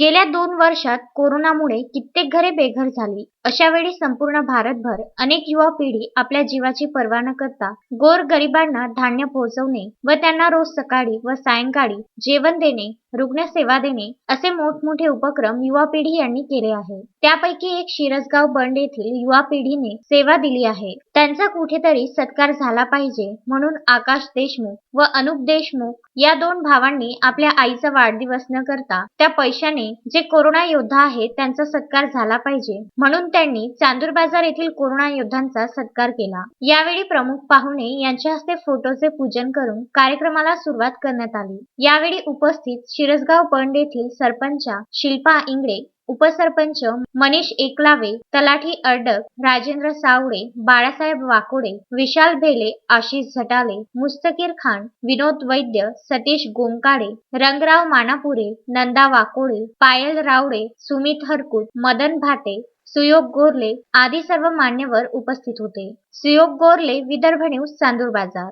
गेल्या दोन वर्षात कोरोनामुळे कित्येक घरे बेघर झाली. अशा वेळी संपूर्ण भारतभर अनेक युवा पिढी आपल्या जीवाची पर्वा न करता गोर गरिबांना धान्य पोहोचवणे व त्यांना रोज सकाळी व सायंकाळी जेवण देणे रुग्ण सेवा देणे असे मोठमोठे उपक्रम युवा पिढी यांनी केले आहे. त्यापैकी एक शिरसगाव बंड येथील युवा पिढीने सेवा दिली आहे. त्यांचा कुठेतरी सत्कार झाला पाहिजे म्हणून आकाश देशमुख व अनुप देशमुख या दोन भावांनी आपल्या आईचा वाढदिवस न करता त्या पैशाने जे कोरोना योद्धा आहेत त्यांचा सत्कार झाला पाहिजे म्हणून त्यांनी चांदूर बाजार येथील कोरोना योद्धांचा सत्कार केला. यावेळी प्रमुख पाहुणे यांच्या हस्ते फोटोचे पूजन करून कार्यक्रमाला सुरुवात करण्यात आली. यावेळी उपस्थित शिरसगाव बंड येथील सरपंचा शिल्पा इंगळे उपसरपंच मनीष एकलावे तलाठी अर्डक राजेंद्र सावळे बाळासाहेब वाकोडे विशाल भेले आशिष झटाले मुस्तकीर खान विनोद वैद्य सतीश गोमकाडे रंगराव मानापुरे नंदा वाकोडे पायल रावडे सुमित हरकुट मदन भाटे सुयोग गोरले आदी सर्व मान्यवर उपस्थित होते. सुयोग गोरले विदर्भ न्यूज चांदूर बाजार.